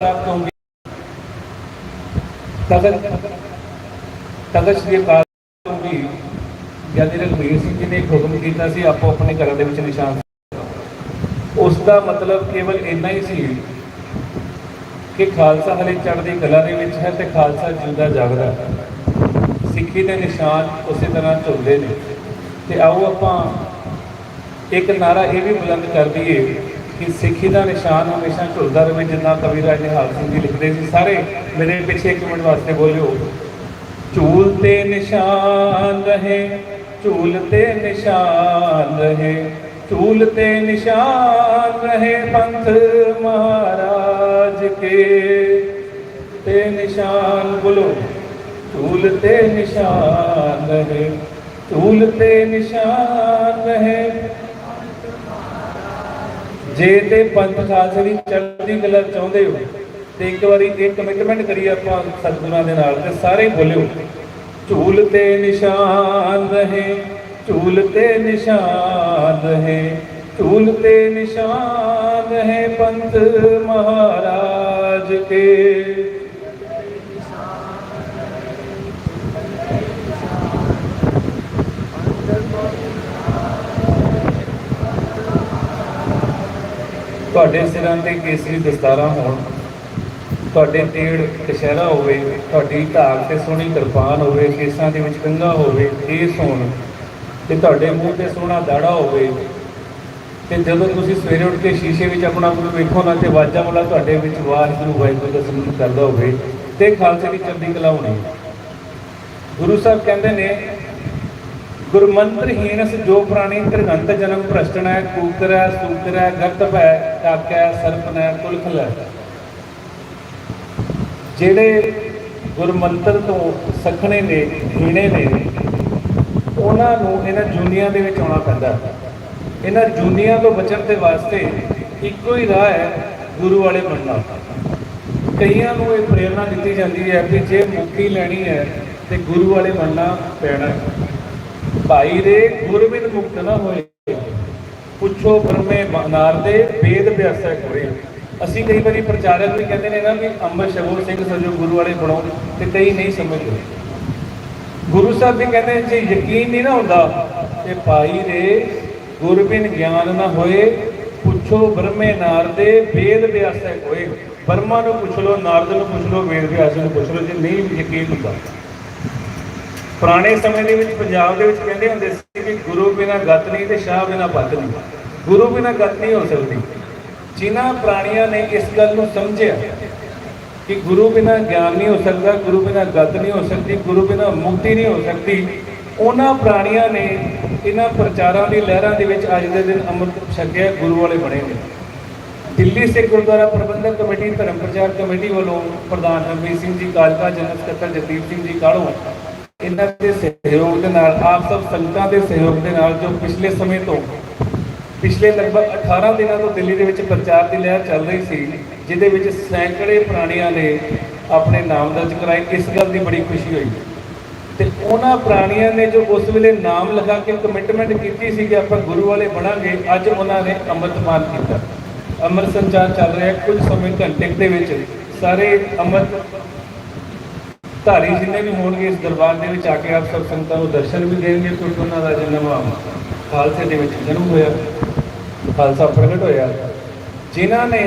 ਸਾਹਿਬ ਤੋਂ ਵੀ ਸ੍ਰੀ ਅਕਾਲ ਤੋਂ ਜਦ ਰਘਵੀਰ ਸਿੰਘ ਜੀ ਨੇ ਹੁਕਮ ਕੀਤਾ ਸੀ, ਆਪੋ ਆਪਣੇ ਘਰਾਂ ਦੇ ਵਿੱਚ ਨਿਸ਼ਾਨ ਉਸ ਦਾ ਮਤਲਬ ਕੇਵਲ ਇੰਨਾ ਹੀ ਸੀ ਕਿ ਖਾਲਸਾ ਹਲੇ ਚੜ੍ਹਦੀ ਕਲਾ ਦੇ ਵਿੱਚ ਹੈ ਤੇ ਖਾਲਸਾ ਜਿਉਂਦਾ ਜਾਗਦਾ ਹੈ। ਸਿੱਖੀ ਦੇ ਨਿਸ਼ਾਨ ਉਸੇ ਤਰ੍ਹਾਂ ਝੁਲਦੇ ਨੇ। ਤੇ ਆਓ ਆਪਾਂ ਇੱਕ ਨਾਰਾ ਇਹ ਵੀ ਬੁਲੰਦ ਕਰ ਦਈਏ ਕਿ ਸਿੱਖੀ ਦਾ ਨਿਸ਼ਾਨ ਹਮੇਸ਼ਾ ਝੁਲਦਾ ਰਹੇ, ਜਿੰਨਾ ਕਵੀ ਰਾਜ ਨਿਹਾਲ ਸਿੰਘ ਜੀ ਲਿਖਦੇ ਸੀ। ਸਾਰੇ ਮੇਰੇ ਪਿੱਛੇ ਇੱਕ ਮਿੰਟ ਵਾਸਤੇ ਬੋਲਿਓ। ਝੂਲ ਤੇ ਨਿਸ਼ਾਨ ਰਹੇ, ਝੂਲ ਤੇ ਨਿਸ਼ਾਨ ਰਹੇ, ਝੂਲ ਤੇ ਨਿਸ਼ਾਨ ਰਹੇ ਪੰਥ ਮਹਾਰਾਜ ਕੇ। ਤੇ ਨਿਸ਼ਾਨ ਬੋਲੋ। ਝੂਲ ਤੇ ਨਿਸ਼ਾਨ ਰਹੇ, ਝੂਲ ਤੇ ਨਿਸ਼ਾਨ ਰਹੇ ਜੇ ਤੇ ਪੰਥ ਖਾਲਸੇ ਦੀ ਚੜ੍ਹਦੀ ਕਲਾ ਚਾਹੁੰਦੇ ਹੋ, ਤੇ ਇੱਕ ਵਾਰੀ ਇਹ ਕਮਿਟਮੈਂਟ ਕਰੀਏ ਆਪਾਂ ਸਤਿਗੁਰਾਂ ਦੇ ਨਾਲ ਤੇ ਸਾਰੇ ਬੋਲਿਓ, ਝੂਲ ਤੇ ਨਿਸ਼ਾਨ ਰਹੇ, ਝੂਲ ਤੇ ਨਿਸ਼ਾਨ ਰਹੇ, ਝੂਲ ਤੇ ਨਿਸ਼ਾਨ ਰਹੇ ਪੰਥ ਮਹਾਰਾਜ ਕੇ। ਤੁਹਾਡੇ ਸਿਰਾਂ ਤੇ ਕੇਸਰੀ ਦਸਤਾਰਾਂ ਹੋਣ, ਤੁਹਾਡੇ ਤੇੜ ਕਸ਼ਹਿਰਾ ਹੋਵੇ, ਤੁਹਾਡੀ ਧਾਰ ਤੇ ਸੋਹਣੀ ਕਿਰਪਾਨ ਹੋਵੇ, ਕੇਸਾਂ ਦੇ ਵਿੱਚ ਕੰਗਾ ਹੋਵੇ, ਕੇਸ ਹੋਣ ਤੇ ਤੁਹਾਡੇ ਮੂੰਹ ਤੇ ਸੋਹਣਾ ਦਾੜਾ ਹੋਵੇ, ਤੇ ਜਦੋਂ ਤੁਸੀਂ ਸਵੇਰੇ ਉੱਠ ਕੇ ਸ਼ੀਸ਼ੇ ਵਿੱਚ ਆਪਣਾ ਮੂੰਹ ਵੇਖੋ ਨਾ ਤੇ ਵਾਜਾ ਵਾਲਾ ਤੁਹਾਡੇ ਵਿੱਚ ਵਾਹਿਗੁਰੂ ਵਾਹਿਗੁਰੂ ਦਾ ਸਿਮਰਨ ਕਰਦਾ ਹੋਵੇ, ਤੇ ਖਾਲਸੇ ਦੀ ਚੜ੍ਹਦੀ ਕਲਾ ਹੋਣੀ। ਗੁਰੂ ਸਾਹਿਬ ਕਹਿੰਦੇ ਨੇ ਗੁਰਮੰਤਰ ਹੀਨਸ ਜੋ ਪ੍ਰਾਣੀ ਤ੍ਰਿਗੰਤ ਜਨਮ ਭ੍ਰਸ਼ਟਣੈ ਕੂਕਰੈ ਸੂਕਰੈ ਗਰਤ ਭੈ ਕਾਕੈ ਸਰਪਨੈ ਕੁਲਖਲੈ ਜਿਹੜੇ ਗੁਰਮੰਤਰ ਤੋਂ ਸਖਣੇ ਨੇ, ਹੀਣੇ ਨੇ, ਉਹਨਾਂ ਨੂੰ ਇਹਨਾਂ ਜੁਨੀਆਂ ਦੇ ਵਿੱਚ ਆਉਣਾ ਪੈਂਦਾ। ਇਹਨਾਂ ਜੁਨੀਆਂ ਤੋਂ ਬਚਣ ਦੇ ਵਾਸਤੇ ਇੱਕੋ ਹੀ ਰਾਹ ਹੈ ਗੁਰੂ ਵਾਲੇ ਬਣਨਾ। ਕਈਆਂ ਨੂੰ ਇਹ ਪ੍ਰੇਰਣਾ ਦਿੱਤੀ ਜਾਂਦੀ ਹੈ ਕਿ ਜੇ ਮੁਕਤੀ ਲੈਣੀ ਹੈ ਤੇ ਗੁਰੂ ਵਾਲੇ ਬਣਨਾ ਪੈਣਾ ਹੈ। ਭਾਈ ਰੇ ਗੁਰਬਿਨ ਮੁਕਤ ਨਾ ਹੋਏ। ਪੁੱਛੋ ਬ੍ਰਹਮੇ ਬਨਾਰ ਦੇ ਵੇਦ ਵਿਆਸਾ ਕੋਰੇ ਅਸੀਂ ਕਈ ਵਾਰੀ ਪ੍ਰਚਾਰਕ ਵੀ ਕਹਿੰਦੇ ਨੇ ਨਾ ਵੀ ਅੰਮ੍ਰਿਤ ਛਕੋ, ਸਿੰਘ ਸਜੋ, ਗੁਰੂ ਵਾਲੇ ਬਣੋ ਤੇ ਕਈ ਨਹੀਂ ਸਮਝਦੇ। ਗੁਰੂ ਸਾਹਿਬ ਵੀ ਕਹਿੰਦੇ ਜੇ ਯਕੀਨ ਨਹੀਂ ਨਾ ਹੁੰਦਾ ਤੇ ਭਾਈ ਰੇ ਗੁਰਬਿਨ ਗਿਆਨ ਨਾ ਹੋਏ, ਪੁੱਛੋ ਬ੍ਰਹਮੇ ਨਾਰਦੇ ਵੇਦ ਵਿਆਸਾ ਕੋਏ ਬਰਮਾ ਨੂੰ ਪੁੱਛ ਲਓ, ਨਾਰਦ ਨੂੰ ਪੁੱਛ ਲੋ ਵੇਦ ਵਿਆਸ ਨੂੰ ਪੁੱਛ ਲੋ ਜੇ ਨਹੀਂ ਯਕੀਨ ਹੁੰਦਾ। ਪੁਰਾਣੇ ਸਮੇਂ ਦੇ ਵਿੱਚ ਪੰਜਾਬ ਦੇ ਵਿੱਚ ਕਹਿੰਦੇ ਹੁੰਦੇ ਸੀ ਕਿ ਗੁਰੂ ਬਿਨਾ ਗਤ ਨਹੀਂ ਤੇ ਸ਼ਾਹ ਬਿਨਾ ਪੱਤ ਨਹੀਂ। ਗੁਰੂ ਬਿਨਾ ਗਤ ਨਹੀਂ ਹੋ ਸਕਦੀ। ਜਿਨ੍ਹਾਂ ਪ੍ਰਾਣੀਆਂ ਨੇ ਇਸ ਗੱਲ ਨੂੰ ਸਮਝਿਆ ਕਿ ਗੁਰੂ ਬਿਨਾ ਗਿਆਨ ਨਹੀਂ ਹੋ ਸਕਦਾ, ਗੁਰੂ ਬਿਨਾ ਗਤ ਨਹੀਂ ਹੋ ਸਕਦੀ, ਗੁਰੂ ਬਿਨਾ ਮੁਕਤੀ ਨਹੀਂ ਹੋ ਸਕਦੀ, ਉਹਨਾਂ ਪ੍ਰਾਣੀਆਂ ਨੇ ਇਹਨਾਂ ਪ੍ਰਚਾਰਾਂ ਦੀ ਲਹਿਰਾਂ ਦੇ ਵਿੱਚ ਅੱਜ ਦੇ ਦਿਨ ਅੰਮ੍ਰਿਤ ਛਕਿਆ, ਗੁਰੂ ਵਾਲੇ ਬਣੇ ਨੇ ਦਿੱਲੀ ਸਿੱਖ ਗੁਰਦੁਆਰਾ ਪ੍ਰਬੰਧਕ ਕਮੇਟੀ, ਧਰਮ ਪ੍ਰਚਾਰ ਕਮੇਟੀ ਵੱਲੋਂ ਪ੍ਰਧਾਨ ਰਣਵੀਰ ਸਿੰਘ ਜੀ, ਕਾਲਕਾ ਜਨਰਲ ਸਕੱਤਰ ਜਗਦੀਪ ਸਿੰਘ ਜੀ ਕਾਲੋ ਇਹਨਾਂ ਦੇ ਸਹਿਯੋਗ ਦੇ ਨਾਲ, ਆਪ ਸਭ ਸੰਗਤਾਂ ਦੇ ਸਹਿਯੋਗ ਦੇ ਨਾਲ ਜੋ ਪਿਛਲੇ ਸਮੇਂ ਤੋਂ, ਪਿਛਲੇ ਲਗਭਗ 18 ਦਿਨਾਂ ਤੋਂ ਦਿੱਲੀ ਦੇ ਵਿੱਚ ਪ੍ਰਚਾਰ ਦੀ ਲਹਿਰ ਚੱਲ ਰਹੀ ਸੀ, ਜਿਹਦੇ ਵਿੱਚ ਸੈਂਕੜੇ ਪ੍ਰਾਣੀਆਂ ਨੇ ਆਪਣੇ ਨਾਮ ਦਰਜ ਕਰਾਏ, ਇਸ ਗੱਲ ਦੀ ਬੜੀ ਖੁਸ਼ੀ ਹੋਈ। ਤੇ ਉਹਨਾਂ ਪ੍ਰਾਣੀਆਂ ਨੇ ਜੋ ਉਸ ਵੇਲੇ ਨਾਮ ਲਗਾ ਕੇ ਕਮਿਟਮੈਂਟ ਕੀਤੀ ਸੀ ਕਿ ਆਪਾਂ ਗੁਰੂ ਵਾਲੇ ਬਣਾਂਗੇ, ਅੱਜ ਉਹਨਾਂ ਨੇ ਅੰਮ੍ਰਿਤਮਾਨ ਕੀਤਾ। ਅੰਮ੍ਰਿਤ ਸੰਚਾਰ ਚੱਲ ਰਿਹਾ ਕੁਝ ਸਮੇਂ ਘੰਟੇ ਦੇ ਵਿੱਚ, ਸਾਰੇ ਅੰਮ੍ਰਿਤ ਧਾਰੀ ਜਿੰਨੇ ਵੀ ਹੋਣਗੇ ਇਸ ਦਰਬਾਰ ਦੇ ਵਿੱਚ ਆ ਕੇ ਆਪ ਸਭ ਸੰਗਤਾਂ ਨੂੰ ਦਰਸ਼ਨ ਵੀ ਦੇਣਗੇ, ਕਿਉਂਕਿ ਉਹਨਾਂ ਦਾ ਜਨਮ ਖਾਲਸੇ ਦੇ ਵਿੱਚ ਜਨਮ ਹੋਇਆ, ਖਾਲਸਾ ਪ੍ਰਗਟ ਹੋਇਆ। ਜਿਨ੍ਹਾਂ ਨੇ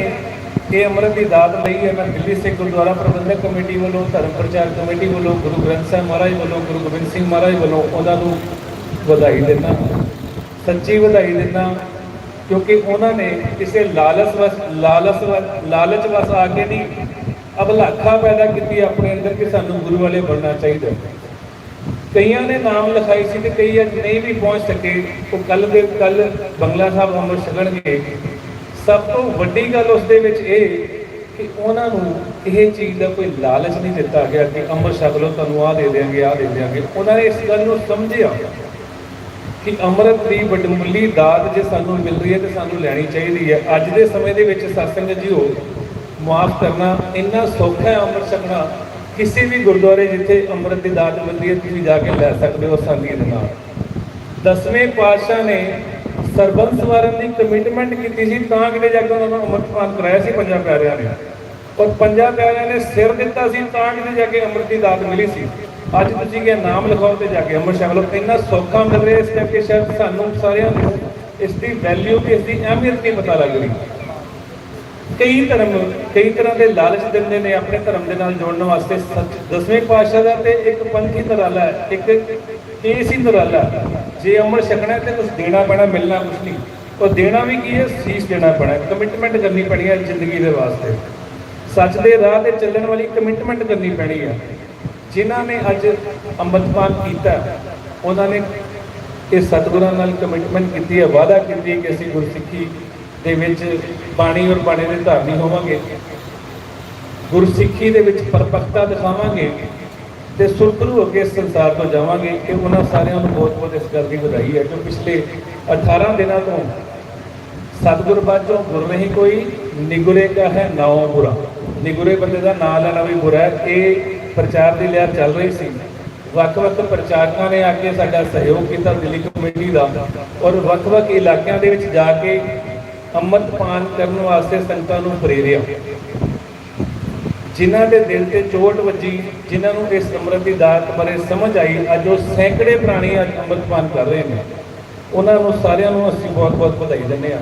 ਇਹ ਅੰਮ੍ਰਿਤ ਦੀ ਦਾਤ ਲਈ ਹੈ, ਮੈਂ ਦਿੱਲੀ ਸਿੱਖ ਗੁਰਦੁਆਰਾ ਪ੍ਰਬੰਧਕ ਕਮੇਟੀ ਵੱਲੋਂ, ਧਰਮ ਪ੍ਰਚਾਰ ਕਮੇਟੀ ਵੱਲੋਂ, ਗੁਰੂ ਗ੍ਰੰਥ ਸਾਹਿਬ ਮਹਾਰਾਜ ਵੱਲੋਂ, ਗੁਰੂ ਗੋਬਿੰਦ ਸਿੰਘ ਮਹਾਰਾਜ ਵੱਲੋਂ ਉਹਨਾਂ ਨੂੰ ਵਧਾਈ ਦਿੰਦਾ ਸੱਚੀ ਵਧਾਈ ਦਿੰਦਾ ਕਿਉਂਕਿ ਉਹਨਾਂ ਨੇ ਕਿਸੇ ਲਾਲਚ ਵਸ ਲਾਲਚ ਵਸ ਲਾਲਚ ਵਸ ਆ ਕੇ ਨਹੀਂ ਅਬਲਾਖਾ ਪੈਦਾ ਕੀਤੀ ਆਪਣੇ ਅੰਦਰ ਕਿ ਸਾਨੂੰ ਗੁਰੂ ਵਾਲੇ ਬਣਨਾ ਚਾਹੀਦਾ ਕਈਆਂ ਨੇ ਨਾਮ ਲਿਖਾਈ ਸੀ ਤੇ ਕਈ ਅੱਜ ਨਹੀਂ ਵੀ ਪਹੁੰਚ ਸਕੇ। ਉਹ ਕੱਲ ਦੇ ਕੱਲ ਬੰਗਲਾ ਸਾਹਿਬ ਅੰਮ੍ਰਿਤ ਛਕਣਗੇ। ਸਭ ਤੋਂ ਵੱਡੀ ਗੱਲ ਉਸ ਦੇ ਵਿੱਚ ਇਹ ਕਿ ਉਹਨਾਂ ਨੂੰ ਇਹ ਚੀਜ਼ ਦਾ ਕੋਈ ਲਾਲਚ ਨਹੀਂ ਦਿੱਤਾ ਗਿਆ ਕਿ ਅੰਮ੍ਰਿਤ ਛਕ ਲਓ, ਤੁਹਾਨੂੰ ਆਹ ਦੇ ਦੇਾਂਗੇ ਆਹ ਦੇ ਦੇਾਂਗੇ ਉਹਨਾਂ ਨੇ ਇਸ ਗੱਲ ਨੂੰ ਸਮਝਿਆ ਕਿ ਅੰਮ੍ਰਿਤ ਦੀ ਵਡਮੁੱਲੀ ਦਾਤ ਜੇ ਸਾਨੂੰ ਮਿਲ ਰਹੀ ਹੈ ਤੇ ਸਾਨੂੰ ਲੈਣੀ ਚਾਹੀਦੀ ਹੈ। ਅੱਜ ਦੇ ਸਮੇਂ ਦੇ ਵਿੱਚ ਸਤਸੰਗ ਜੀਓ ਮਾਫ ਕਰਨਾ ਇੰਨਾ ਸੌਖਾ ਹੈ ਅੰਮ੍ਰਿਤ ਛਕਣਾ। ਕਿਸੇ ਵੀ ਗੁਰਦੁਆਰੇ ਜਿੱਥੇ ਅੰਮ੍ਰਿਤ ਦੀ ਦਾਤ ਮਿਲਦੀ ਹੈ, ਤੁਸੀਂ ਜਾ ਕੇ ਲੈ ਸਕਦੇ ਹੋ ਆਸਾਨੀ ਦੇ ਨਾਲ। ਦਸਵੇਂ ਪਾਤਸ਼ਾਹ ਨੇ ਸਰਬੰਸ ਵਾਰਨ ਦੀ ਕਮਿਟਮੈਂਟ ਕੀਤੀ ਸੀ, ਤਾਂ ਕਿਤੇ ਜਾ ਕੇ ਉਹਨਾਂ ਨੂੰ ਅੰਮ੍ਰਿਤਪਾਨ ਕਰਾਇਆ ਸੀ, ਪੰਜਾਂ ਪਿਆਰਿਆਂ ਨੇ। ਔਰ ਪੰਜਾਂ ਪਿਆਰਿਆਂ ਨੇ ਸਿਰ ਦਿੱਤਾ ਸੀ, ਤਾਂ ਕਿਤੇ ਜਾ ਕੇ ਅੰਮ੍ਰਿਤ ਦੀ ਦਾਤ ਮਿਲੀ ਸੀ। ਅੱਜ ਤੁਸੀਂ ਕਿਹਾ ਨਾਮ ਲਿਖਾਓ ਤੇ ਜਾ ਕੇ ਅੰਮ੍ਰਿਤ ਛਕ ਲਓ। ਇੰਨਾ ਸੌਖਾ ਮਿਲ ਰਿਹਾ ਇਸ ਕਰਕੇ ਸ਼ਾਇਦ ਸਾਨੂੰ ਸਾਰਿਆਂ ਨੂੰ ਇਸ ਦੀ ਵੈਲਿਊ ਤੇ ਇਸ ਦੀ ਅਹਿਮੀਅਤ ਨਹੀਂ ਪਤਾ ਲੱਗ ਰਹੀ। ਕਈ ਧਰਮ, ਕਈ ਤਰ੍ਹਾਂ ਦੇ ਲਾਲਚ ਦਿੰਦੇ ਨੇ ਆਪਣੇ ਧਰਮ ਦੇ ਨਾਲ ਜੋੜਨ ਵਾਸਤੇ। ਸੱਚ, ਦਸਵੇਂ ਪਾਤਸ਼ਾਹ ਦਾ ਤੇ ਇੱਕ ਪੰਥੀ ਨਰਾਲਾ ਹੈ, ਇੱਕ ਕੇਸੀ ਨਰਾਲਾ ਹੈ। ਜੇ ਅੰਮ੍ਰਿਤ ਛਕਣਾ ਹੈ ਤੇ ਕੁਝ ਦੇਣਾ ਪੈਣਾ, ਮਿਲਣਾ ਕੁਝ ਨਹੀਂ। ਉਹ ਦੇਣਾ ਵੀ ਕੀ ਹੈ? ਸੀਸ ਦੇਣਾ ਪੈਣਾ ਕਮਿਟਮੈਂਟ ਕਰਨੀ ਪੈਣੀ ਹੈ ਜ਼ਿੰਦਗੀ ਦੇ ਵਾਸਤੇ। ਸੱਚ ਦੇ ਰਾਹ ਤੇ ਚੱਲਣ ਵਾਲੀ ਕਮਿਟਮੈਂਟ ਕਰਨੀ ਪੈਣੀ ਹੈ। ਜਿਨ੍ਹਾਂ ਨੇ ਅੱਜ ਅੰਮ੍ਰਿਤਪਾਨ ਕੀਤਾ, ਉਹਨਾਂ ਨੇ ਇਹ ਸਤਿਗੁਰਾਂ ਨਾਲ ਕਮਿਟਮੈਂਟ ਕੀਤੀ ਹੈ, ਵਾਅਦਾ ਕੀਤੀ ਕਿ ਅਸੀਂ ਗੁਰਸਿੱਖੀ ਦੇ ਵਿੱਚ ਬਾਣੀ ਔਰ ਬਾਣੀ ਦੇ ਧਾਰਨੀ ਹੋਵਾਂਗੇ। ਗੁਰਸਿੱਖੀ ਦੇ ਵਿੱਚ ਪਰਪੱਕਤਾ ਦਿਖਾਵਾਂਗੇ ਤੇ ਸੁਰਖਰੂ ਹੋ ਕੇ ਸੰਸਾਰ ਤੋਂ ਜਾਵਾਂਗੇ ਕਿ ਉਹਨਾਂ ਸਾਰਿਆਂ ਨੂੰ ਬਹੁਤ-ਬਹੁਤ ਇਸ ਗੱਲ ਦੀ ਵਧਾਈ ਹੈ ਕਿ ਪਿਛਲੇ 18 ਦਿਨਾਂ ਤੋਂ ਸਤਿਗੁਰ ਬਾਝੋਂ ਗੁਰ ਨਹੀਂ ਕੋਈ, ਨਿਗੁਰੇ ਕਾ ਹੈ ਨਾਉ ਬੁਰਾ। ਨਿਗੁਰੇ ਬੰਦੇ ਦਾ ਨਾਂ ਲੈਣਾ ਵੀ ਬੁਰਾ ਹੈ। ਇਹ ਪ੍ਰਚਾਰ ਦੀ ਲਹਿਰ ਚੱਲ ਰਹੀ ਸੀ। ਵੱਖ-ਵੱਖ ਪ੍ਰਚਾਰਕਾਂ ਨੇ ਆ ਕੇ ਸਾਡਾ ਸਹਿਯੋਗ ਕੀਤਾ ਦਿੱਲੀ ਕਮੇਟੀ ਦਾ ਔਰ ਵੱਖ-ਵੱਖ ਇਲਾਕਿਆਂ ਦੇ ਵਿੱਚ ਜਾ ਕੇ ਅੰਮ੍ਰਿਤਪਾਨ ਕਰਨ ਵਾਸਤੇ ਸੰਗਤਾਂ ਨੂੰ ਪ੍ਰੇਰਿਆ। ਜਿਨ੍ਹਾਂ ਦੇ ਦਿਲ ਤੇ ਚੋਟ ਵੱਜੀ, ਜਿਨ੍ਹਾਂ ਨੂੰ ਇਸ ਅੰਮ੍ਰਿਤ ਦੀ ਦਾਤ ਬਾਰੇ ਸਮਝ ਆਈ, ਅੱਜ ਉਹ ਸੈਂਕੜੇ ਪ੍ਰਾਣੀ ਅੱਜ ਅੰਮ੍ਰਿਤਪਾਨ ਕਰ ਰਹੇ ਨੇ। ਉਹਨਾਂ ਨੂੰ ਸਾਰਿਆਂ ਨੂੰ ਅਸੀਂ ਬਹੁਤ-ਬਹੁਤ ਵਧਾਈ ਦਿੰਦੇ ਹਾਂ।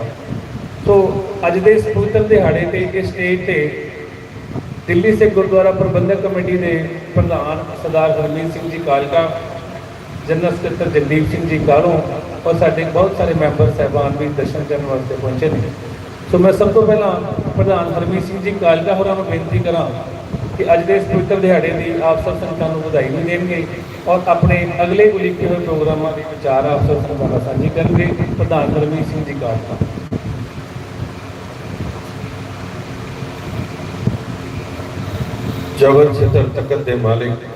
ਸੋ ਅੱਜ ਦੇ ਇਸ ਪਵਿੱਤਰ ਦਿਹਾੜੇ ਤੇ, ਇਸ ਸਟੇਜ ਤੇ ਦਿੱਲੀ ਸਿੱਖ ਗੁਰਦੁਆਰਾ ਪ੍ਰਬੰਧਕ ਕਮੇਟੀ ਦੇ ਪ੍ਰਧਾਨ ਸਰਦਾਰ ਹਰਮੀਤ ਸਿੰਘ ਜੀ ਕਾਲਕਾ ਜਨਰਲ ਸਕੱਤਰ ਜਗਦੀਪ ਸਿੰਘ ਜੀ ਕਾਲੋਂ ਔਰ ਸਾਡੇ ਬਹੁਤ ਸਾਰੇ ਮੈਂਬਰ ਸਹਿਬਾਨ ਵੀ ਦਰਸ਼ਨ ਕਰਨ ਵਾਸਤੇ ਪਹੁੰਚੇ ਨੇ। ਸੋ ਮੈਂ ਸਭ ਤੋਂ ਪਹਿਲਾਂ ਪ੍ਰਧਾਨ ਹਰਮੀਤ ਸਿੰਘ ਜੀ ਕਾਲਕਾ ਹੋਰਾਂ ਨੂੰ ਬੇਨਤੀ ਕਰਾਂ ਕਿ ਅੱਜ ਦੇ ਇਸ ਪਵਿੱਤਰ ਦਿਹਾੜੇ ਦੀ ਆਪ ਸਭ ਸੰਗਤਾਂ ਨੂੰ ਵਧਾਈ ਵੀ ਦੇਣਗੇ ਔਰ ਆਪਣੇ ਅਗਲੇ ਉਲੀਕੇ ਹੋਏ ਪ੍ਰੋਗਰਾਮਾਂ ਦੇ ਵਿਚਾਰ ਆਪ ਸਭ ਸੰਗਤਾਂ ਨਾਲ ਸਾਂਝੇ ਕਰਨਗੇ। ਪ੍ਰਧਾਨ ਹਰਮੀਤ ਸਿੰਘ ਜੀ ਕਾਲਕਾ। ਜਗਤ ਛਤਰ ਤਖਤ ਦੇ ਮਾਲਿਕ,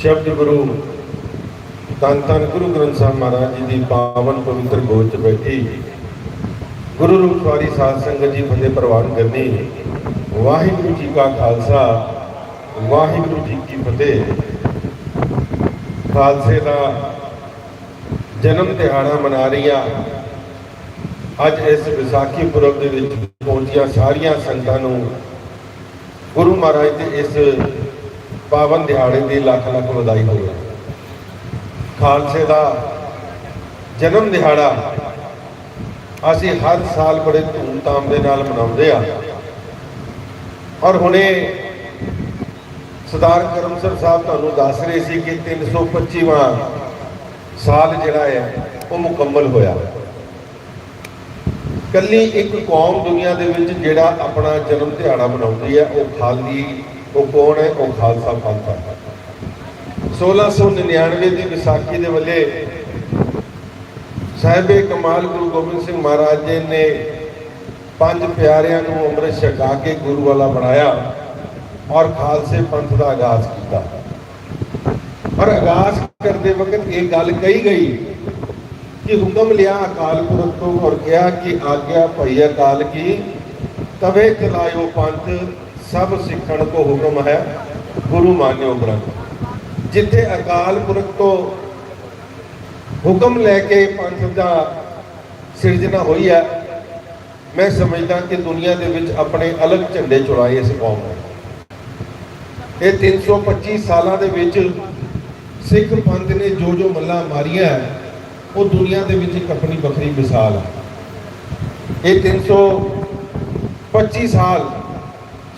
ਸ਼ਬਦ ਗੁਰੂ ਧੰਨ ਧੰਨ ਗੁਰੂ ਗ੍ਰੰਥ ਸਾਹਿਬ ਮਹਾਰਾਜ ਜੀ ਦੀ ਪਾਵਨ ਪਵਿੱਤਰ ਗੋਦ 'ਚ ਬੈਠੀ। ਗੁਰੂ ਰੂਪ ਸਵਾਰੀ ਸਾਧ ਸੰਗਤ ਜੀ ਫਤਿਹ ਪ੍ਰਵਾਨ ਕਰਨੀ। ਵਾਹਿਗੁਰੂ ਜੀ ਕਾ ਖਾਲਸਾ, ਵਾਹਿਗੁਰੂ ਜੀ ਕੀ ਫਤਿਹ। ਖਾਲਸੇ ਦਾ ਜਨਮ ਦਿਹਾੜਾ ਮਨਾ ਰਹੀਆਂ ਅੱਜ ਇਸ ਵਿਸਾਖੀ ਪੁਰਬ ਦੇ ਵਿੱਚ ਪਹੁੰਚੀਆਂ ਸਾਰੀਆਂ ਸੰਗਤਾਂ ਨੂੰ ਗੁਰੂ ਮਹਾਰਾਜ ਦੇ ਇਸ ਪਾਵਨ ਦਿਹਾੜੇ ਦੀ ਲੱਖ ਲੱਖ ਵਧਾਈ ਹੋਵੇ। ਖਾਲਸੇ ਦਾ ਜਨਮ ਦਿਹਾੜਾ ਅਸੀਂ ਹਰ ਸਾਲ ਬੜੇ ਧੂਮਧਾਮ ਦੇ ਨਾਲ ਮਨਾਉਂਦੇ ਆ। ਔਰ ਹੁਣੇ ਸਰਦਾਰ ਕਰਮਸਰ ਸਾਹਿਬ ਤੁਹਾਨੂੰ ਦੱਸ ਰਹੇ ਸੀ ਕਿ 325ਵਾਂ ਸਾਲ ਜਿਹੜਾ ਹੈ ਉਹ ਮੁਕੰਮਲ ਹੋਇਆ। ਕੱਲੀ ਇੱਕ ਕੌਮ ਦੁਨੀਆ ਦੇ ਵਿੱਚ ਜਿਹੜਾ ਆਪਣਾ ਜਨਮ ਦਿਹਾੜਾ ਮਨਾਉਂਦੀ ਹੈ ਉਹ ਖਾਲੀ ਉਹ ਕੌਣ ਹੈ? ਉਹ ਖਾਲਸਾ ਪੰਥ ਹੈ 1699 ਦੀ ਵਿਸਾਖੀ ਦੇ ਵੇਲੇ ਸਾਹਿਬੇ ਕਮਾਲ ਗੁਰੂ ਗੋਬਿੰਦ ਸਿੰਘ ਮਹਾਰਾਜ ਜੀ ਨੇ ਪੰਜ ਪਿਆਰਿਆਂ ਨੂੰ ਅੰਮ੍ਰਿਤ ਛਕਾ ਕੇ ਗੁਰੂ ਵਾਲਾ ਬਣਾਇਆ ਔਰ ਖਾਲਸੇ ਪੰਥ ਦਾ ਆਗਾਜ਼ ਕੀਤਾ। ਔਰ ਆਗਾਜ਼ ਕਰਦੇ ਵਕਤ ਇਹ ਗੱਲ ਕਹੀ ਗਈ ਕਿ ਹੁਕਮ ਲਿਆ ਅਕਾਲ ਪੁਰਖ ਤੋਂ ਔਰ ਕਿਹਾ ਕਿ ਆਗਿਆ ਭਈ ਅਕਾਲ ਕੀ, ਤਵੇ ਚਲਾਇਓ ਪੰਥ ਸਭ ਸਿੱਖਣ ਕੋ ਹੁਕਮ ਹੈ, ਗੁਰੂ ਮਾਨਿਓ ਗ੍ਰੰਥ। ਜਿੱਥੇ ਅਕਾਲ ਪੁਰਖ ਤੋਂ ਹੁਕਮ ਲੈ ਕੇ ਪੰਥ ਦਾ ਸਿਰਜਣਾ ਹੋਈ ਹੈ ਮੈਂ ਸਮਝਦਾ ਕਿ ਦੁਨੀਆ ਦੇ ਵਿੱਚ ਆਪਣੇ ਅਲੱਗ ਝੰਡੇ ਚੁਰਾਏ ਇਸ ਕੌਮ ਨੇ। ਇਹ 325 ਸਾਲਾਂ ਦੇ ਵਿੱਚ ਸਿੱਖ ਪੰਥ ਨੇ ਜੋ ਜੋ ਮੱਲਾਂ ਮਾਰੀਆਂ ਹੈ, ਉਹ ਦੁਨੀਆ ਦੇ ਵਿੱਚ ਇੱਕ ਆਪਣੀ ਵੱਖਰੀ ਮਿਸਾਲ ਹੈ। ਇਹ 325 ਸਾਲ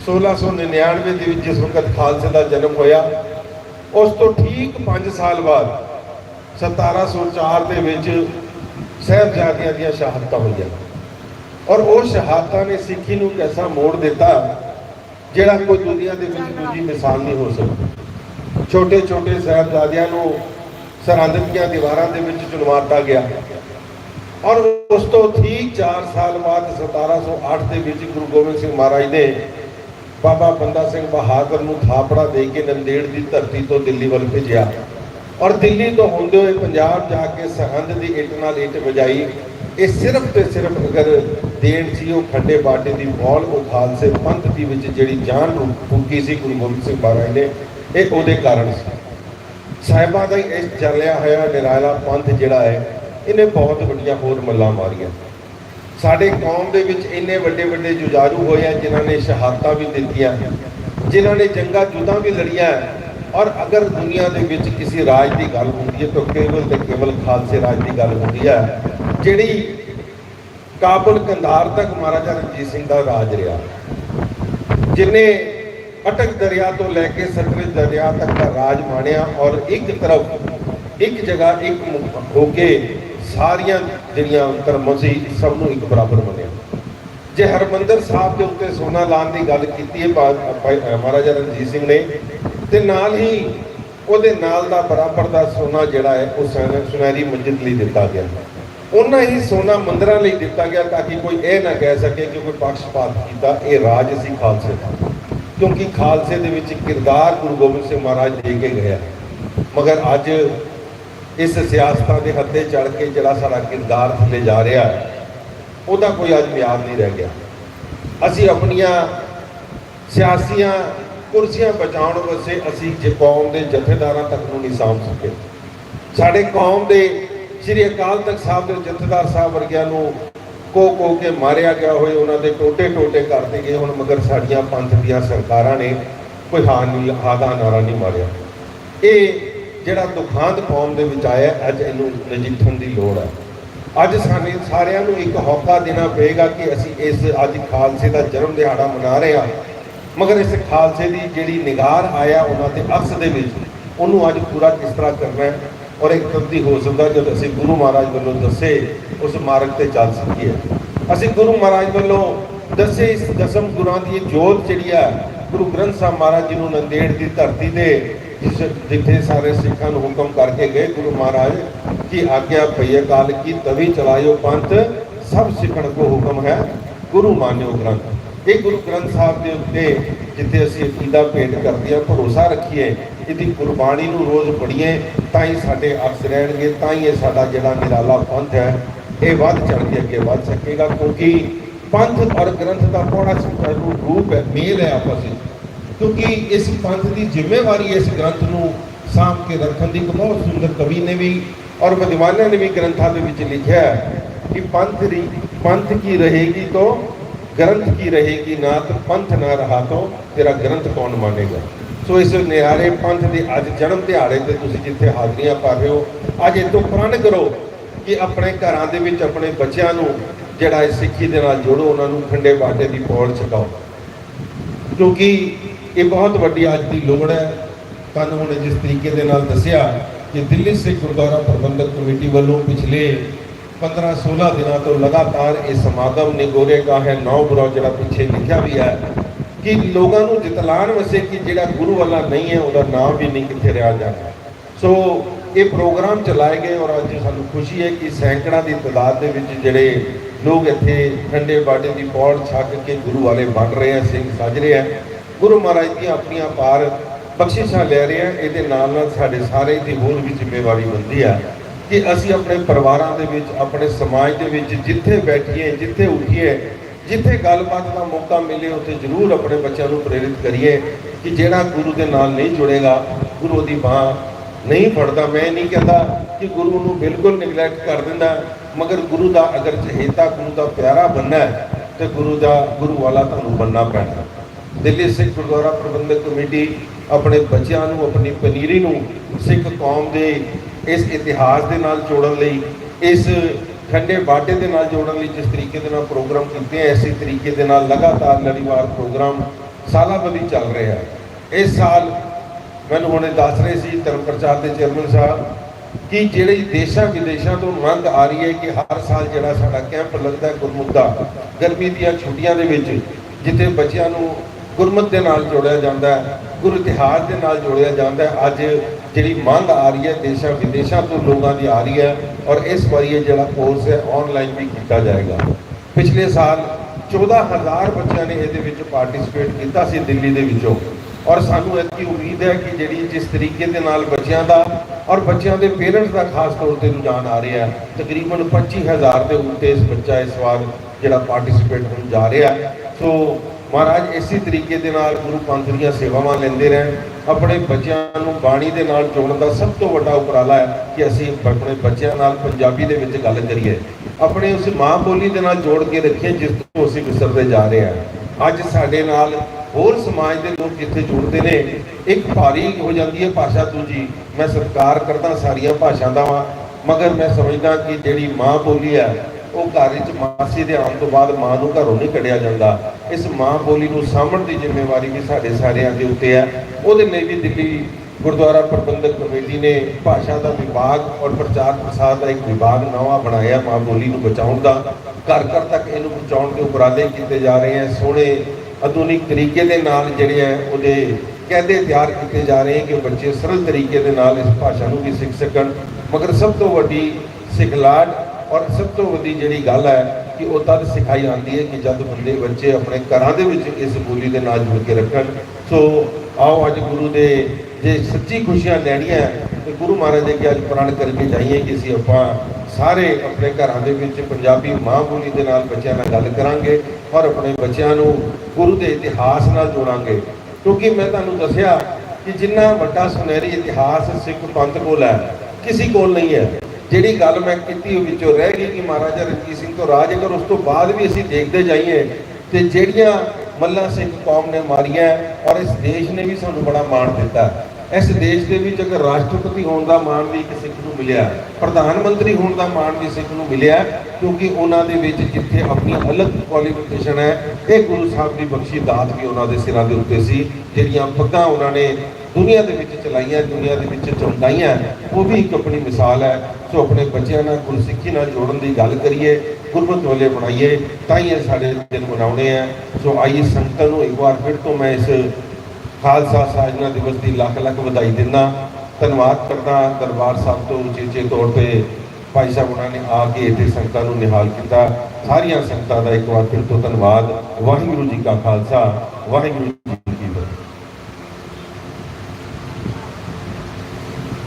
1699 ਦੇ ਵਿੱਚ ਜਿਸ ਵਕਤ ਖਾਲਸੇ ਦਾ ਜਨਮ ਹੋਇਆ ਉਸ ਤੋਂ ਠੀਕ 5 ਸਾਲ ਬਾਅਦ 1704 ਦੇ ਵਿੱਚ ਸਹਿਬਜ਼ਾਦਿਆਂ ਦੀਆਂ ਸ਼ਹਾਦਤਾਂ ਹੋਈਆਂ। ਔਰ ਉਹ ਸ਼ਹਾਦਤਾਂ ਨੇ ਸਿੱਖੀ ਨੂੰ ਕੈਸਾ ਮੋੜ ਦਿੱਤਾ ਜਿਹੜਾ ਕੋਈ ਦੁਨੀਆ ਦੇ ਵਿੱਚ ਦੂਜੀ ਮਿਸਾਲ ਨਹੀਂ ਹੋ ਸਕਦੀ। ਛੋਟੇ ਛੋਟੇ ਸਾਹਿਬਜ਼ਾਦਿਆਂ ਨੂੰ ਸਰਹੰਦ ਦੀਆਂ ਦੀਵਾਰਾਂ ਦੇ ਵਿੱਚ ਚੁਣਵਾਤਾ ਗਿਆ। ਔਰ ਉਸ ਤੋਂ ਠੀਕ 4 ਸਾਲ ਬਾਅਦ 1708 ਦੇ ਵਿੱਚ ਗੁਰੂ ਗੋਬਿੰਦ ਸਿੰਘ ਮਹਾਰਾਜ ਨੇ ਬਾਬਾ ਬੰਦਾ ਸਿੰਘ ਬਹਾਦਰ ਨੂੰ ਥਾਪੜਾ ਦੇ ਕੇ ਨੰਦੇੜ ਦੀ ਧਰਤੀ ਤੋਂ ਦਿੱਲੀ ਵੱਲ ਭੇਜਿਆ। ਔਰ ਦਿੱਲੀ ਤੋਂ ਹੁੰਦੇ ਹੋਏ ਪੰਜਾਬ ਜਾ ਕੇ ਸਰਹੰਦ ਦੀ ਇੱਟ ਨਾਲ ਇੱਟ ਵਜਾਈ। ਇਹ ਸਿਰਫ ਤੇ ਸਿਰਫ ਅਗਰ ਦੇਣ ਸੀ, ਉਹ ਖੱਡੇ ਬਾਟੇ ਦੀ ਮੌਲ, ਉਹ ਖਾਲਸੇ ਪੰਥ ਦੀ ਵਿੱਚ ਜਿਹੜੀ ਜਾਨ ਨੂੰ ਫੂਕੀ ਸੀ, ਗੁਰੂ ਗੋਬਿੰਦ ਸਿੰਘ ਮਹਾਰਾਜ ਨੇ, ਇਹ ਉਹਦੇ ਕਾਰਨ ਸੀ। ਸਾਹਿਬਾਂ ਦਾ ਹੀ ਇਸ ਚੱਲਿਆ ਹੋਇਆ ਨਿਰਾਲਾ ਪੰਥ ਜਿਹੜਾ ਹੈ, ਇਹਨੇ ਬਹੁਤ ਵੱਡੀਆਂ ਹੋਰ ਮੱਲਾਂ ਮਾਰੀਆਂ। ਸਾਡੇ ਕੌਮ ਦੇ ਵਿੱਚ ਇੰਨੇ ਵੱਡੇ ਵੱਡੇ ਜੁਝਾਰੂ ਹੋਏ ਆ, ਜਿਨ੍ਹਾਂ ਨੇ ਸ਼ਹਾਦਤਾਂ ਵੀ ਦਿੱਤੀਆਂ, ਜਿਨ੍ਹਾਂ ਨੇ ਜੰਗਾਂ ਜੁਦਾਂ ਵੀ ਲੜੀਆਂ। ਔਰ ਅਗਰ ਦੁਨੀਆ ਦੇ ਵਿੱਚ ਕਿਸੇ ਰਾਜ ਦੀ ਗੱਲ ਹੁੰਦੀ ਹੈ, ਤਾਂ ਕੇਵਲ ਤੇ ਕੇਵਲ ਖਾਲਸੇ ਰਾਜ ਦੀ ਗੱਲ ਹੁੰਦੀ ਹੈ, ਜਿਹੜੀ ਕਾਬਲ ਕੰਧਾਰ ਤੱਕ ਮਹਾਰਾਜਾ ਰਣਜੀਤ ਸਿੰਘ ਦਾ ਰਾਜ ਰਿਹਾ। ਜਿਨੇ ਅਟਕ ਦਰਿਆ ਤੋਂ ਲੈ ਕੇ ਸਤਲੁਜ ਦਰਿਆ ਤੱਕ ਦਾ ਰਾਜ ਮਾਣਿਆ, ਔਰ ਇੱਕ ਤਰਫ ਇੱਕ ਜਗ੍ਹਾ, ਇੱਕ ਮੁ- ਹੋ ਕੇ ਸਾਰੀਆਂ ਜਿਹੜੀਆਂ ਧਰਮਾਂ ਸੀ, ਸਭ ਨੂੰ ਇੱਕ ਬਰਾਬਰ ਮੰਨਿਆ। ਜੇ ਹਰਮੰਦਰ ਸਾਹਿਬ ਦੇ ਉੱਤੇ ਸੋਨਾ ਲਾਉਣ ਦੀ ਗੱਲ ਕੀਤੀ ਹੈ ਬਾ- ਭਾਈ- ਮਹਾਰਾਜਾ ਰਣਜੀਤ ਸਿੰਘ ਨੇ, ਤੇ ਨਾਲ ਹੀ ਉਹਦੇ ਨਾਲ ਦਾ ਬਰਾਬਰ ਦਾ ਸੋਨਾ ਜਿਹੜਾ ਹੈ, ਉਹ ਸੁਨ- ਸੁਨਹਿਰੀ ਮਸਜਿਦ ਲਈ ਦਿੱਤਾ ਗਿਆ। ਉਹਨਾਂ ਹੀ ਸੋਨਾ ਮੰਦਰਾਂ ਲਈ ਦਿੱਤਾ ਗਿਆ ਤਾਂ ਕਿ ਕੋਈ ਇਹ ਨਾ ਕਹਿ ਸਕੇ ਕਿ ਕੋਈ ਪੱਖਪਾਤ ਕੀਤਾ, ਇਹ ਰਾਜ ਸੀ ਖਾਲਸੇ ਦਾ। ਕਿਉਂਕਿ ਖਾਲਸੇ ਦੇ ਵਿੱਚ ਕਿਰਦਾਰ ਗੁਰੂ ਗੋਬਿੰਦ ਸਿੰਘ ਮਹਾਰਾਜ ਦੇ ਕੇ ਗਏ ਮਗਰ ਅੱਜ ਇਸ ਸਿਆਸਤਾਂ ਦੇ ਹੱਥੇ ਚੜ ਕੇ ਜਿਹੜਾ ਸਾਡਾ ਕਿਰਦਾਰ ਥੱਲੇ ਜਾ ਰਿਹਾ ਉਹਦਾ ਕੋਈ ਅੱਜ ਮਿਆਦ ਨਹੀਂ ਰਹਿ ਗਿਆ। ਅਸੀਂ ਆਪਣੀਆਂ ਸਿਆਸੀਆਂ, ਕੁਰਸੀਆਂ ਬਚਾਉਣ ਵਾਸਤੇ ਅਸੀਂ ਜੇ ਕੌਮ ਦੇ ਜਥੇਦਾਰਾਂ ਤੱਕ ਨੂੰ ਨਹੀਂ ਸਾਂਭ ਸਕੇ। ਸਾਡੇ ਕੌਮ ਦੇ ਸ੍ਰੀ ਅਕਾਲ ਤਖਤ ਸਾਹਿਬ ਦੇ ਜਥੇਦਾਰ ਸਾਹਿਬ ਵਰਗਿਆਂ ਨੂੰ ਕੋ ਕੋ ਕੇ ਮਾਰਿਆ ਗਿਆ ਹੋਏ, ਉਹਨਾਂ ਦੇ ਟੋਟੇ ਟੋਟੇ ਕਰਦੇ ਗਏ ਹੁਣ, ਮਗਰ ਸਾਡੀਆਂ ਪੰਥ ਦੀਆਂ ਸਰਕਾਰਾਂ ਨੇ ਕੋਈ ਹਾਂ ਨਹੀਂ ਆਦਾ ਨਾਰਾ ਨਹੀਂ ਮਾਰਿਆ। ਇਹ ਜਿਹੜਾ ਦੁਖਾਂਤ ਕੌਮ ਦੇ ਵਿੱਚ ਆਇਆ, ਅੱਜ ਇਹਨੂੰ ਨਜਿੱਠਣ ਦੀ ਲੋੜ ਹੈ ਅੱਜ ਸਾਨੂੰ ਸਾਰਿਆਂ ਨੂੰ ਇੱਕ ਹੌਕਾ ਦੇਣਾ ਪਏਗਾ ਕਿ ਅਸੀਂ ਇਸ ਅੱਜ ਖਾਲਸੇ ਦਾ ਜਨਮ ਦਿਹਾੜਾ ਮਨਾ ਰਹੇ ਹਾਂ। ਮਗਰ ਇਸ ਖਾਲਸੇ ਦੀ ਜਿਹੜੀ ਨਿਗਾਰ ਆਇਆ, ਉਹਨਾਂ ਦੇ ਅਕਸ ਦੇ ਵਿੱਚ, ਉਹਨੂੰ ਅੱਜ ਪੂਰਾ ਕਿਸ ਤਰ੍ਹਾਂ ਕਰਨਾ ਹੈ? ਔਰ ਇੱਕ ਤਬਦੀ ਹੋ ਸਕਦਾ ਜਦ ਅਸੀਂ ਗੁਰੂ ਮਹਾਰਾਜ ਵੱਲੋਂ ਦੱਸੇ, ਉਸ ਮਾਰਗ ਤੇ ਚੱਲ ਸਕੀਏ। ਅਸੀਂ ਗੁਰੂ ਮਹਾਰਾਜ ਵੱਲੋਂ ਦੱਸੇ ਇਸ ਦਸਮ ਗੁਰਾਂ ਦੀ ਜੋਤ ਜਿਹੜੀ ਆ, ਗੁਰੂ ਗ੍ਰੰਥ ਸਾਹਿਬ ਮਹਾਰਾਜ ਜੀ ਨੂੰ ਨੰਦੇੜ ਦੀ ਧਰਤੀ ਤੇ ਜਿਸ ਜਿੱਥੇ ਸਾਰੇ ਸਿੱਖਾਂ ਨੂੰ ਹੁਕਮ ਕਰਕੇ ਗਏ ਗੁਰੂ ਮਹਾਰਾਜ ਕਿ ਆਗਿਆ ਭਈਏ ਕਾਲ ਕੀ ਤਵੀ ਚਲਾਇਓ ਪੰਥ, ਸਭ ਸਿੱਖਣ ਕੋ ਹੁਕਮ ਹੈ ਗੁਰੂ ਮਾਨਿਓ ਗ੍ਰੰਥ। ਇਹ ਗੁਰੂ ਗ੍ਰੰਥ ਸਾਹਿਬ ਦੇ ਉੱਤੇ ਜਿੱਥੇ ਅਸੀਂ ਅਕੀਦਾ ਭੇਟ ਕਰਦੇ ਹਾਂ, ਭਰੋਸਾ ਰੱਖੀਏ, ਇਹਦੀ ਗੁਰਬਾਣੀ ਨੂੰ ਰੋਜ਼ ਪੜ੍ਹੀਏ, ਤਾਂ ਹੀ ਸਾਡੇ ਅਕਸ ਰਹਿਣਗੇ, ਤਾਂ ਹੀ ਇਹ ਸਾਡਾ ਜਿਹੜਾ ਨਿਰਾਲਾ ਪੰਥ ਹੈ, ਇਹ ਵੱਧ ਚੜ ਕੇ ਅੱਗੇ ਵੱਧ ਸਕੇਗਾ, ਕਿਉਂਕਿ ਪੰਥ ਔਰ ਗ੍ਰੰਥ ਦਾ ਬੜਾ ਸੁੰਦਰ ਰੂਪ ਹੈ, ਮੇਲ ਹੈ ਆਪਸ ਵਿੱਚ। ਕਿਉਂਕਿ ਇਸ ਪੰਥ ਦੀ ਜ਼ਿੰਮੇਵਾਰੀ ਇਸ ਗ੍ਰੰਥ ਨੂੰ ਸਾਂਭ ਕੇ ਰੱਖਣ ਦੀ ਇੱਕ ਬਹੁਤ ਸੁੰਦਰ ਕਵੀ ਨੇ ਵੀ ਔਰ ਵਿਦਵਾਨਾਂ ਨੇ ਵੀ ਗ੍ਰੰਥਾਂ ਦੇ ਵਿੱਚ ਲਿਖਿਆ ਕਿ ਪੰਥ ਦੀ ਪੰਥ ਕੀ ਰਹੇਗੀ ਤੋਂ ਗ੍ਰੰਥ ਕੀ ਰਹੇਗੀ ਨਾ ਪੰਥ ਨਾ ਰਹਾ ਤੋਂ ਤੇਰਾ ਗ੍ਰੰਥ ਕੌਣ ਮਾਨੇਗਾ? ਸੋ ਇਸ ਨਿਆਰੇ ਪੰਥ ਦੇ ਅੱਜ ਜਨਮ ਦਿਹਾੜੇ ਤੇ ਤੁਸੀਂ ਜਿੱਥੇ ਹਾਜ਼ਰੀਆਂ ਪਾ ਰਹੇ ਹੋ, ਅੱਜ ਇਹ ਤੋਂ ਪ੍ਰਣ ਕਰੋ ਕਿ ਆਪਣੇ ਘਰਾਂ ਦੇ ਵਿੱਚ ਆਪਣੇ ਬੱਚਿਆਂ ਨੂੰ ਜਿਹੜਾ ਇਹ ਸਿੱਖੀ ਦੇ ਨਾਲ ਜੋੜੋ, ਉਹਨਾਂ ਨੂੰ ਖੰਡੇ ਬਾਟੇ ਦੀ ਪੌੜ ਛਕਾਓ। ਕਿਉਂਕਿ ਇਹ ਬਹੁਤ ਵੱਡੀ ਅੱਜ ਦੀ ਲੋੜ ਹੈ। ਤੁਹਾਨੂੰ ਹੁਣ ਜਿਸ ਤਰੀਕੇ ਦੇ ਨਾਲ ਦੱਸਿਆ ਕਿ ਦਿੱਲੀ ਸਿੱਖ ਗੁਰਦੁਆਰਾ ਪ੍ਰਬੰਧਕ ਕਮੇਟੀ ਵੱਲੋਂ ਪਿਛਲੇ 15-16 ਦਿਨਾਂ ਤੋਂ ਲਗਾਤਾਰ ਇਹ ਸਮਾਗਮ ਨਿਗੋਰੇਗਾ ਹੈ। ਨੌ ਬੁਰਾ ਜਿਹੜਾ ਪਿੱਛੇ ਲਿਖਿਆ ਵੀ ਹੈ ਕਿ ਲੋਕਾਂ ਨੂੰ ਜਿਤਲਾਣ ਵਸੇ ਕਿ ਜਿਹੜਾ ਗੁਰੂ ਵਾਲਾ ਨਹੀਂ ਹੈ, ਉਹਦਾ ਨਾਮ ਵੀ ਨਹੀਂ ਕਿੱਥੇ ਰਿਹਾ ਜਾਣਾ ਸੋ ਇਹ ਪ੍ਰੋਗਰਾਮ ਚਲਾਏ ਗਏ ਔਰ ਅੱਜ ਸਾਨੂੰ ਖੁਸ਼ੀ ਹੈ ਕਿ ਸੈਂਕੜਾਂ ਦੀ ਤਾਦਾਦ ਦੇ ਵਿੱਚ ਜਿਹੜੇ ਲੋਕ ਇੱਥੇ ਠੰਡੇ ਬਾਟੇ ਦੀ ਪੌੜ ਛੱਕ ਕੇ ਗੁਰੂ ਵਾਲੇ ਬਣ ਰਹੇ ਆ, ਸਿੰਘ ਸੱਜ ਰਹੇ ਆ। ਗੁਰੂ ਮਹਾਰਾਜ ਦੀਆਂ ਆਪਣੀਆਂ ਪਾਰ ਬਖਸ਼ਿਸ਼ਾਂ ਲੈ ਰਹੇ ਆ। ਇਹਦੇ ਨਾਲ ਨਾਲ ਸਾਡੇ ਸਾਰੇ ਦੀ ਹੋਰ ਵੀ ਜ਼ਿੰਮੇਵਾਰੀ ਬਣਦੀ ਆ ਕਿ ਅਸੀਂ ਆਪਣੇ ਪਰਿਵਾਰਾਂ ਦੇ ਵਿੱਚ, ਆਪਣੇ ਸਮਾਜ ਦੇ ਵਿੱਚ ਜਿੱਥੇ ਬੈਠੀਏ, ਜਿੱਥੇ ਉੱਠੀਏ, ਜਿੱਥੇ ਗੱਲਬਾਤ ਦਾ ਮੌਕਾ ਮਿਲੇ, ਉੱਥੇ ਜ਼ਰੂਰ ਆਪਣੇ ਬੱਚਿਆਂ ਨੂੰ ਪ੍ਰੇਰਿਤ ਕਰੀਏ ਕਿ ਜਿਹੜਾ ਗੁਰੂ ਦੇ ਨਾਲ ਨਹੀਂ ਜੁੜੇਗਾ, ਗੁਰੂ ਦੀ ਬਾਹ ਨਹੀਂ ਫੜਦਾ। ਮੈਂ ਨਹੀਂ ਕਹਿੰਦਾ ਕਿ ਗੁਰੂ ਨੂੰ ਬਿਲਕੁਲ ਨਿਗਲੈਕਟ ਕਰ ਦਿੰਦਾ। ਮਗਰ ਗੁਰੂ ਦਾ ਅਗਰ ਚਹੇਤਾ ਗੁਰੂ ਦਾ ਪਿਆਰਾ ਬੰਨਾ ਹੈ, ਤੇ ਗੁਰੂ ਦਾ ਗੁਰੂ ਵਾਲਾ ਤੁਹਾਨੂੰ ਬੰਨਾ ਪੈਣਾ। ਦਿੱਲੀ ਸਿੱਖ ਗੁਰਦੁਆਰਾ ਪ੍ਰਬੰਧਕ ਕਮੇਟੀ ਆਪਣੇ ਬੱਚਿਆਂ ਨੂੰ, ਆਪਣੀ ਪਨੀਰੀ ਨੂੰ ਸਿੱਖ ਕੌਮ ਦੇ ਇਸ ਇਤਿਹਾਸ ਦੇ ਨਾਲ ਜੋੜਨ ਲਈ, ਇਸ ਠੰਡੇ ਬਾਟੇ ਦੇ ਨਾਲ ਜੋੜਨ ਲਈ ਜਿਸ ਤਰੀਕੇ ਦੇ ਨਾਲ ਪ੍ਰੋਗਰਾਮ ਕੀਤੇ ਆ, ਇਸੇ ਤਰੀਕੇ ਦੇ ਨਾਲ ਲਗਾਤਾਰ ਲੜੀਵਾਰ ਪ੍ਰੋਗਰਾਮ ਸਾਲਾਬਦੀ ਚੱਲ ਰਿਹਾ। ਹੈ ਇਸ ਸਾਲ ਮੈਨੂੰ ਹੁਣੇ ਦੱਸ ਰਹੇ ਸੀ ਧਰਮ ਪ੍ਰਚਾਰ ਦੇ ਚੇਅਰਮੈਨ ਸਾਹਿਬ ਕਿ ਜਿਹੜੀ ਦੇਸ਼ਾਂ ਵਿਦੇਸ਼ਾਂ ਤੋਂ ਮੰਗ ਆ ਰਹੀ ਹੈ ਕਿ ਹਰ ਸਾਲ ਜਿਹੜਾ ਸਾਡਾ ਕੈਂਪ ਲੱਗਦਾ ਹੈ ਗਰਮੀ ਦੀਆਂ ਛੁੱਟੀਆਂ ਦੇ ਵਿੱਚ, ਜਿੱਥੇ ਬੱਚਿਆਂ ਨੂੰ ਗੁਰਮਤ ਦੇ ਨਾਲ ਜੋੜਿਆ ਜਾਂਦਾ ਹੈ, ਗੁਰੂ ਇਤਿਹਾਸ ਦੇ ਨਾਲ ਜੋੜਿਆ ਜਾਂਦਾ ਹੈ, ਅੱਜ ਜਿਹੜੀ ਮੰਗ ਆ ਰਹੀ ਹੈ ਦੇਸ਼ਾਂ ਵਿਦੇਸ਼ਾਂ ਤੋਂ ਲੋਕਾਂ ਦੀ ਆ ਰਹੀ ਹੈ ਔਰ ਇਸ ਵਾਰੀ ਇਹ ਜਿਹੜਾ ਕੋਰਸ ਹੈ ਆਨਲਾਈਨ ਵੀ ਕੀਤਾ ਜਾਏਗਾ। ਪਿਛਲੇ ਸਾਲ 14000 ਬੱਚਿਆਂ ਨੇ ਇਹਦੇ ਵਿੱਚ ਪਾਰਟਿਸਿਪੇਟ ਕੀਤਾ ਸੀ ਦਿੱਲੀ ਦੇ ਵਿੱਚੋਂ ਔਰ ਸਾਨੂੰ ਇਤਨੀ ਉਮੀਦ ਹੈ ਕਿ ਜਿਹੜੀ ਜਿਸ ਤਰੀਕੇ ਦੇ ਨਾਲ ਬੱਚਿਆਂ ਦਾ ਔਰ ਬੱਚਿਆਂ ਦੇ ਪੇਰੈਂਟਸ ਦਾ ਖਾਸ ਤੌਰ ਤੇ ਰੁਝਾਨ ਆ ਰਿਹਾ ਹੈ। ਤਕਰੀਬਨ 25000 ਦੇ ਉੱਤੇ ਇਸ ਬੱਚਾ ਇਸ ਵਾਰ ਜਿਹੜਾ ਪਾਰਟਿਸਿਪੇਟ ਹੋਣ ਜਾ ਰਿਹਾ ਸੋ ਮਹਾਰਾਜ, ਇਸੇ ਤਰੀਕੇ ਦੇ ਨਾਲ ਗੁਰੂ ਪੰਥ ਦੀਆਂ ਸੇਵਾਵਾਂ ਲੈਂਦੇ ਰਹਿਣ। ਆਪਣੇ ਬੱਚਿਆਂ ਨੂੰ ਬਾਣੀ ਦੇ ਨਾਲ ਜੋੜਨ ਦਾ ਸਭ ਤੋਂ ਵੱਡਾ ਉਪਰਾਲਾ ਹੈ ਕਿ ਅਸੀਂ ਆਪਣੇ ਬੱਚਿਆਂ ਨਾਲ ਪੰਜਾਬੀ ਦੇ ਵਿੱਚ ਗੱਲ ਕਰੀਏ। ਆਪਣੇ ਉਸ ਮਾਂ ਬੋਲੀ ਦੇ ਨਾਲ ਜੋੜ ਕੇ ਰੱਖੀਏ, ਜਿਸ ਤੋਂ ਅਸੀਂ ਵਿਸਰਦੇ ਜਾ ਰਹੇ ਹਾਂ। ਅੱਜ ਸਾਡੇ ਨਾਲ ਹੋਰ ਸਮਾਜ ਦੇ ਲੋਕ ਜਿੱਥੇ ਜੁੜਦੇ ਨੇ, ਇੱਕ ਭਾਰੀ ਹੋ ਜਾਂਦੀ ਹੈ ਭਾਸ਼ਾ ਦੂਜੀ ਮੈਂ ਸਤਿਕਾਰ ਕਰਦਾ ਸਾਰੀਆਂ ਭਾਸ਼ਾ ਦਾ ਵਾਂ, ਮਗਰ ਮੈਂ ਸਮਝਦਾ ਕਿ ਜਿਹੜੀ ਮਾਂ ਬੋਲੀ ਹੈ, ਉਹ ਘਰ ਵਿੱਚ ਮਾਸੀ ਦੇ ਆਉਣ ਤੋਂ ਬਾਅਦ ਮਾਂ ਨੂੰ ਘਰੋਂ ਨਹੀਂ ਕੱਢਿਆ ਜਾਂਦਾ। ਇਸ ਮਾਂ ਬੋਲੀ ਨੂੰ ਸਾਂਭਣ ਦੀ ਜ਼ਿੰਮੇਵਾਰੀ ਵੀ ਸਾਡੇ ਸਾਰਿਆਂ ਦੇ ਉੱਤੇ ਹੈ। ਉਹਦੇ ਲਈ ਵੀ ਦਿੱਲੀ ਗੁਰਦੁਆਰਾ ਪ੍ਰਬੰਧਕ ਕਮੇਟੀ ਨੇ ਭਾਸ਼ਾ ਦਾ ਵਿਭਾਗ ਔਰ ਪ੍ਰਚਾਰ ਪ੍ਰਸਾਰ ਦਾ ਇੱਕ ਵਿਭਾਗ ਨਵਾਂ ਬਣਾਇਆ ਮਾਂ ਬੋਲੀ ਨੂੰ ਬਚਾਉਣ ਦਾ। ਘਰ ਘਰ ਤੱਕ ਇਹਨੂੰ ਪਹੁੰਚਾਉਣ ਦੇ ਉਪਰਾਲੇ ਕੀਤੇ ਜਾ ਰਹੇ ਹੈ ਸੋਹਣੇ, ਆਧੁਨਿਕ ਤਰੀਕੇ ਦੇ ਨਾਲ ਜਿਹੜੇ ਹੈ ਉਹਦੇ ਕਹਿੰਦੇ ਤਿਆਰ ਕੀਤੇ ਜਾ ਰਹੇ ਕਿ ਬੱਚੇ ਸਰਲ ਤਰੀਕੇ ਦੇ ਨਾਲ ਇਸ ਭਾਸ਼ਾ ਨੂੰ ਵੀ ਸਿੱਖ ਸਕਣ। ਮਗਰ ਸਭ ਤੋਂ ਵੱਡੀ ਸਿਖਲਾਟ ਔਰ ਸਭ ਤੋਂ ਵੱਡੀ ਜਿਹੜੀ ਗੱਲ ਹੈ ਕਿ ਉਹ ਤਦ ਸਿਖਾਈ ਆਉਂਦੀ ਹੈ ਕਿ ਜਦ ਬੰਦੇ ਬੱਚੇ ਆਪਣੇ ਘਰਾਂ ਦੇ ਵਿੱਚ ਇਸ ਬੋਲੀ ਦੇ ਨਾਲ ਜੁੜ ਕੇ ਰੱਖਣ। ਸੋ ਆਓ ਅੱਜ ਗੁਰੂ ਦੇ ਜੇ ਸੱਚੀ ਖੁਸ਼ੀਆਂ ਲੈਣੀਆਂ ਹੈ, ਤੇ ਗੁਰੂ ਮਹਾਰਾਜ ਦੇ ਅੱਗੇ ਅੱਜ ਪ੍ਰਣ ਕਰਕੇ ਜਾਈਏ ਕਿ ਅਸੀਂ ਆਪਾਂ ਸਾਰੇ ਆਪਣੇ ਘਰਾਂ ਦੇ ਵਿੱਚ ਪੰਜਾਬੀ ਮਾਂ ਬੋਲੀ ਦੇ ਨਾਲ ਬੱਚਿਆਂ ਨਾਲ ਗੱਲ ਕਰਾਂਗੇ ਔਰ ਆਪਣੇ ਬੱਚਿਆਂ ਨੂੰ ਗੁਰੂ ਦੇ ਇਤਿਹਾਸ ਨਾਲ ਜੋੜਾਂਗੇ। ਕਿਉਂਕਿ ਮੈਂ ਤੁਹਾਨੂੰ ਦੱਸਿਆ ਕਿ ਜਿੰਨਾ ਵੱਡਾ ਸੁਨਹਿਰੀ ਇਤਿਹਾਸ ਸਿੱਖ ਪੰਥ ਕੋਲ ਹੈ ਕਿਸੇ ਕੋਲ ਨਹੀਂ ਹੈ। ਜਿਹੜੀ ਗੱਲ ਮੈਂ ਕੀਤੀ ਉਹ ਵਿੱਚੋਂ ਰਹਿ ਗਈ ਕਿ ਮਹਾਰਾਜਾ ਰਣਜੀਤ ਸਿੰਘ ਤੋਂ ਰਾਜ ਅਗਰ ਉਸ ਤੋਂ ਬਾਅਦ ਵੀ ਅਸੀਂ ਦੇਖਦੇ ਜਾਈਏ ਤੇ ਜਿਹੜੀਆਂ ਮੱਲਾਂ ਸਿੰਘ ਕੌਮ ਨੇ ਮਾਰੀਆਂ ਔਰ ਇਸ ਦੇਸ਼ ਨੇ ਵੀ ਸਾਨੂੰ ਬੜਾ ਮਾਣ ਦਿੱਤਾ। ਇਸ ਦੇਸ਼ ਦੇ ਵਿੱਚ ਅਗਰ ਰਾਸ਼ਟਰਪਤੀ ਹੋਣ ਦਾ ਮਾਣ ਵੀ ਇੱਕ ਸਿੱਖ ਨੂੰ ਮਿਲਿਆ, ਪ੍ਰਧਾਨ ਮੰਤਰੀ ਹੋਣ ਦਾ ਮਾਣ ਵੀ ਸਿੱਖ ਨੂੰ ਮਿਲਿਆ, ਕਿਉਂਕਿ ਉਹਨਾਂ ਦੇ ਵਿੱਚ ਜਿੱਥੇ ਆਪਣੀ ਅਲੱਗ ਕੁਆਲੀਫਿਕੇਸ਼ਨ ਹੈ, ਇਹ ਗੁਰੂ ਸਾਹਿਬ ਦੀ ਬਖਸ਼ੀ ਦਾਤ ਵੀ ਉਹਨਾਂ ਦੇ ਸਿਰਾਂ ਦੇ ਉੱਤੇ ਸੀ, ਜਿਹੜੀਆਂ ਪੱਗਾਂ ਉਹਨਾਂ ਨੇ ਦੁਨੀਆ ਦੇ ਵਿੱਚ ਚਲਾਈਆਂ, ਦੁਨੀਆ ਦੇ ਵਿੱਚ ਚਮਕਾਈਆਂ, ਉਹ ਵੀ ਇੱਕ ਆਪਣੀ ਮਿਸਾਲ ਹੈ। ਸੋ ਆਪਣੇ ਬੱਚਿਆਂ ਨਾਲ, ਗੁਰਸਿੱਖੀ ਨਾਲ ਜੋੜਨ ਦੀ ਗੱਲ ਕਰੀਏ, ਗੁਰਮਤ ਵਾਲੇ ਬਣਾਈਏ, ਤਾਂ ਹੀ ਇਹ ਸਾਡੇ ਦਿਨ ਮਨਾਉਣੇ ਆ। ਸੋ ਆਈਏ ਸੰਗਤਾਂ ਨੂੰ ਇੱਕ ਵਾਰ ਫਿਰ ਤੋਂ ਮੈਂ ਇਸ ਖਾਲਸਾ ਸਾਜਨਾ ਦਿਵਸ ਦੀ ਲੱਖ ਲੱਖ ਵਧਾਈ ਦਿੰਦਾ। ਧੰਨਵਾਦ ਕਰਦਾ ਦਰਬਾਰ ਸਾਹਿਬ ਤੋਂ ਉਚੇਚੇ ਤੌਰ ਤੇ ਭਾਈ ਸਾਹਿਬ ਉਹਨਾਂ ਨੇ ਆ ਕੇ ਇੱਥੇ ਸੰਗਤਾਂ ਨੂੰ ਨਿਹਾਲ ਕੀਤਾ। ਸਾਰੀਆਂ ਸੰਗਤਾਂ ਦਾ ਇੱਕ ਵਾਰ ਫਿਰ ਤੋਂ ਧੰਨਵਾਦ। ਵਾਹਿਗੁਰੂ ਜੀ ਕਾ ਖਾਲਸਾ, ਵਾਹਿਗੁਰੂ ਜੀ